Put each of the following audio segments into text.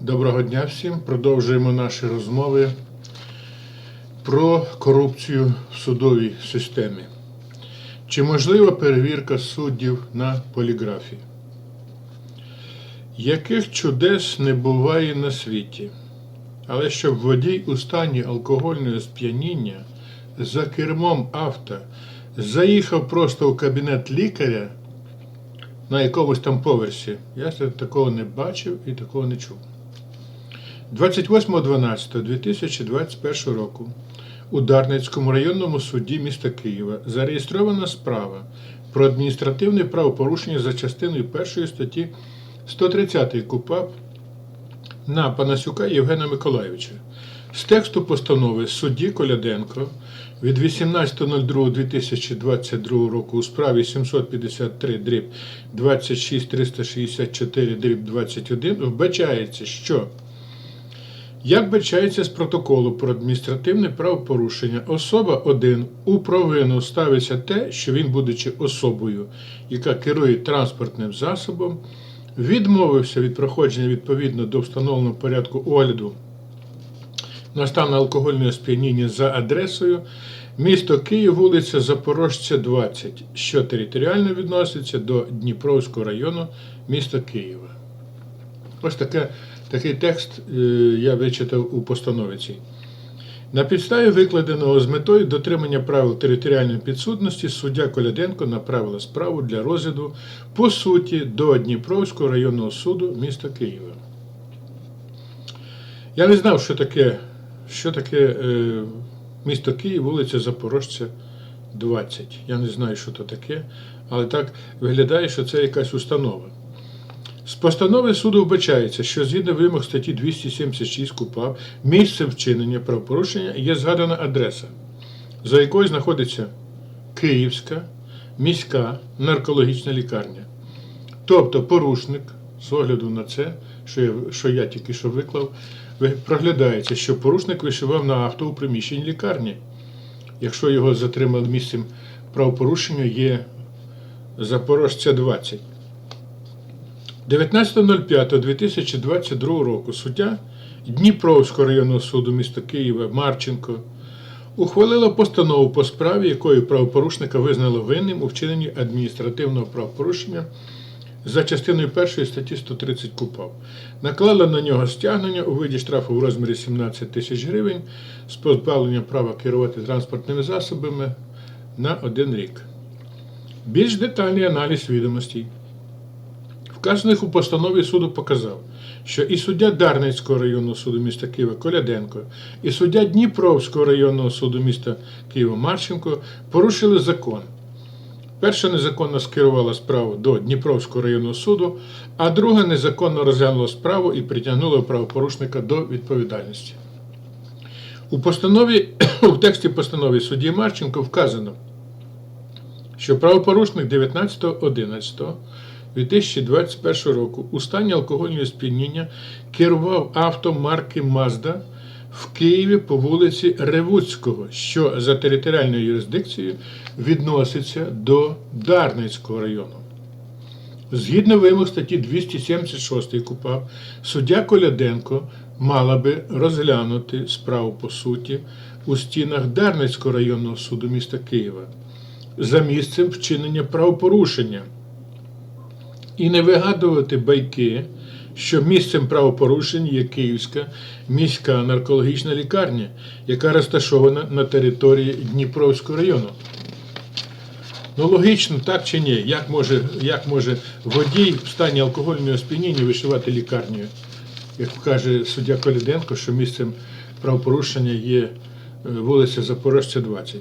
Доброго дня всім. Продовжуємо наші розмови про корупцію в судовій системі. Чи можлива перевірка суддів на поліграфі? Яких чудес не буває на світі, але щоб водій у стані алкогольного сп'яніння за кермом авто заїхав просто у кабінет лікаря на якомусь там поверсі, я такого не бачив і такого не чув. 28.12.2021 року у Дарницькому районному суді міста Києва зареєстрована справа про адміністративне правопорушення за частиною 1 статті 130 КУПАП на Панасюка Євгена Миколайовича. З тексту постанови судді Коляденко від 18.02.2022 року у справі 753 дріб 26364 дріб 21 вбачається, що як бачається з протоколу про адміністративне правопорушення, особа 1 у провину ставиться те, що він, будучи особою, яка керує транспортним засобом, відмовився від проходження відповідно до встановленого порядку огляду на стан алкогольного сп'яніння за адресою місто Київ, вулиця Запорожця, 20, що територіально відноситься до Дніпровського району міста Києва. Ось таке, такий текст е, я вичитав у постанові. На підставі викладеного з метою дотримання правил територіальної підсудності суддя Коляденко направила справу для розгляду по суті до Дніпровського районного суду міста Києва. Я не знав, що таке, що таке е, місто Київ, вулиця Запорожця, 20. Я не знаю, що це таке, але так виглядає, що це якась установа. З постанови суду вбачається, що згідно вимог статті 276 КУПАП місцем вчинення правопорушення є згадана адреса, за якою знаходиться Київська міська наркологічна лікарня. Тобто порушник, з огляду на це, що я, що я тільки що виклав, проглядається, що порушник вишивав на авто у приміщенні лікарні. Якщо його затримали місцем правопорушення, є Запорожця 20. 19.05.2022 року суддя Дніпровського районного суду міста Києва Марченко ухвалила постанову по справі, якою правопорушника визнало винним у вчиненні адміністративного правопорушення за частиною 1 статті 130 КУПАП. Наклала на нього стягнення у виді штрафу в розмірі 17 тисяч гривень з позбавленням права керувати транспортними засобами на один рік. Більш детальний аналіз відомостей вказаних у постанові суду показав, що і суддя Дарницького районного суду міста Києва Коляденко, і суддя Дніпровського районного суду міста Києва Марченко порушили закон. Перша незаконно скерувала справу до Дніпровського районного суду, а друга незаконно розглянула справу і притягнула правопорушника до відповідальності. У постанові, у тексті постанови судді Марченко вказано, що правопорушник 19.11.2021 року у стані алкогольного сп'яніння керував авто марки Mazda в Києві по вулиці Ревуцького, що за територіальною юрисдикцією відноситься до Дарницького району. Згідно вимог статті 276 КУПАП, суддя Коляденко мала би розглянути справу по суті у стінах Дарницького районного суду міста Києва за місцем вчинення правопорушення і не вигадувати байки, що місцем правопорушень є Київська міська наркологічна лікарня, яка розташована на території Дніпровського району. Ну, логічно, так чи ні? Як може, як може водій в стані алкогольного сп'яніння вишивати лікарню? Як каже суддя Коліденко, що місцем правопорушення є е, вулиця Запорожця, 20.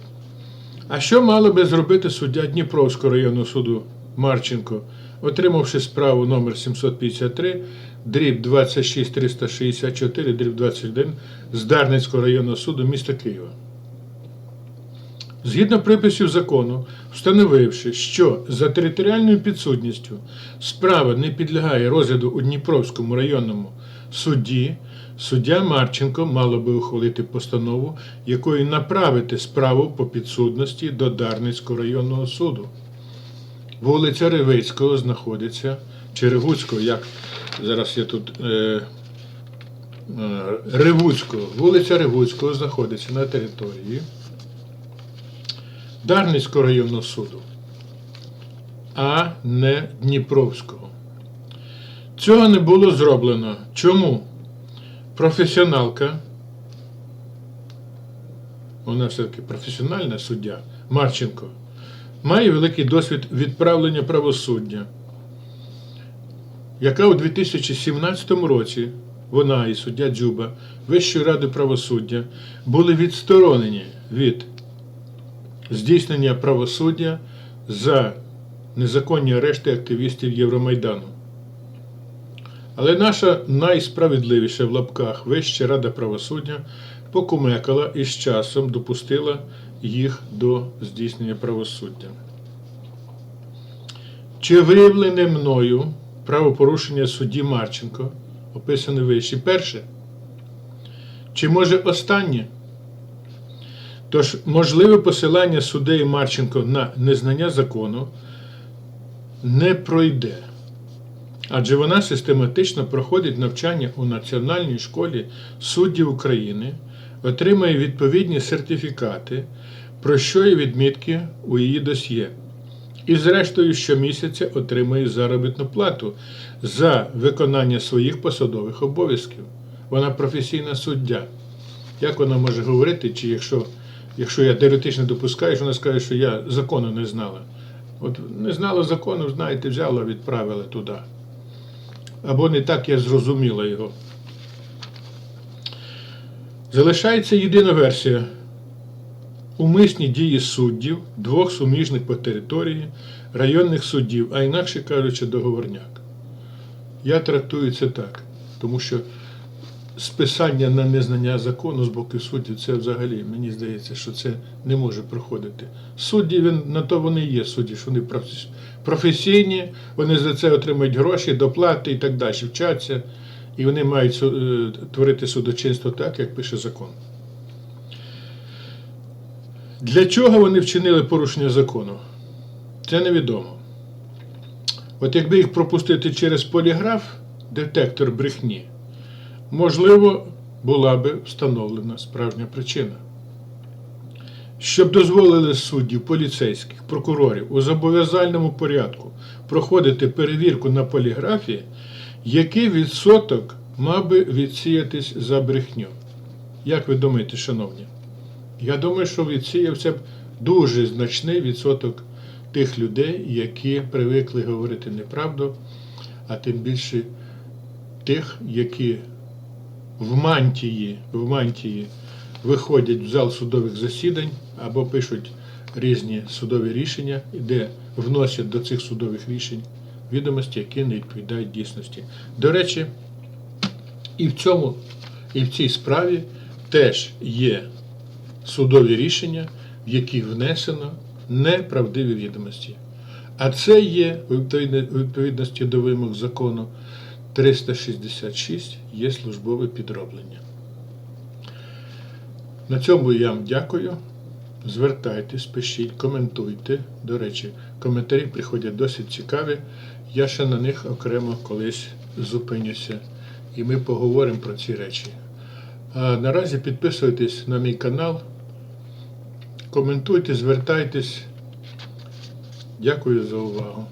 А що мало би зробити суддя Дніпровського районного суду Марченко, отримавши справу номер 753, дріб 26364, дріб 21 з Дарницького районного суду міста Києва? Згідно приписів закону, встановивши, що за територіальною підсудністю справа не підлягає розгляду у Дніпровському районному суді, суддя Марченко мало би ухвалити постанову, якою направити справу по підсудності до Дарницького районного суду. Вулиця Ревицького знаходиться, чи Ревуцького, як зараз я тут е, е, Ревуцького. Вулиця Ревуцького знаходиться на території Дарницького районного суду, а не Дніпровського. Цього не було зроблено. Чому? Професіоналка, вона все-таки професіональна суддя Марченко, має великий досвід відправлення правосуддя, яка у 2017 році вона і суддя Дзюба Вищої ради правосуддя були відсторонені від здійснення правосуддя за незаконні арешти активістів Євромайдану. Але наша найсправедливіша в лапках Вища Рада правосуддя покумекала і з часом допустила їх до здійснення правосуддя. Чи виявлене мною правопорушення судді Марченко, описане вище перше? Чи може останнє? Тож можливе посилання суддеї Марченко на незнання закону не пройде адже вона систематично проходить навчання у Національній школі суддів України, отримує відповідні сертифікати, про що є відмітки у її досьє. І, зрештою, щомісяця отримує заробітну плату за виконання своїх посадових обов'язків. Вона професійна суддя. Як вона може говорити, чи якщо, якщо я теоретично допускаю, що вона скаже, що я закону не знала? От не знала закону, знаєте, взяла, відправила туди або не так я зрозуміла його. Залишається єдина версія. Умисні дії суддів, двох суміжних по території, районних суддів, а інакше кажучи, договорняк. Я трактую це так, тому що списання на незнання закону з боку суддів це взагалі, мені здається, що це не може проходити. Судді, він, на то вони є судді, що вони професійні, вони за це отримують гроші, доплати і так далі, вчаться, і вони мають е, творити судочинство так, як пише закон. Для чого вони вчинили порушення закону? Це невідомо. От якби їх пропустити через поліграф, детектор брехні, можливо, була би встановлена справжня причина. Щоб дозволили суддів, поліцейських, прокурорів у зобов'язальному порядку проходити перевірку на поліграфі, який відсоток мав би відсіятись за брехню? Як ви думаєте, шановні? Я думаю, що відсіявся б дуже значний відсоток тих людей, які привикли говорити неправду, а тим більше тих, які в мантії, в мантії виходять в зал судових засідань або пишуть різні судові рішення, де вносять до цих судових рішень відомості, які не відповідають дійсності. До речі, і в цьому, і в цій справі теж є судові рішення, в яких внесено неправдиві відомості. А це є у відповідності до вимог закону 366 є службове підроблення. На цьому я вам дякую. Звертайтесь, пишіть, коментуйте. До речі, коментарі приходять досить цікаві. Я ще на них окремо колись зупинюся. І ми поговоримо про ці речі. А наразі підписуйтесь на мій канал, коментуйте, звертайтесь. Дякую за увагу.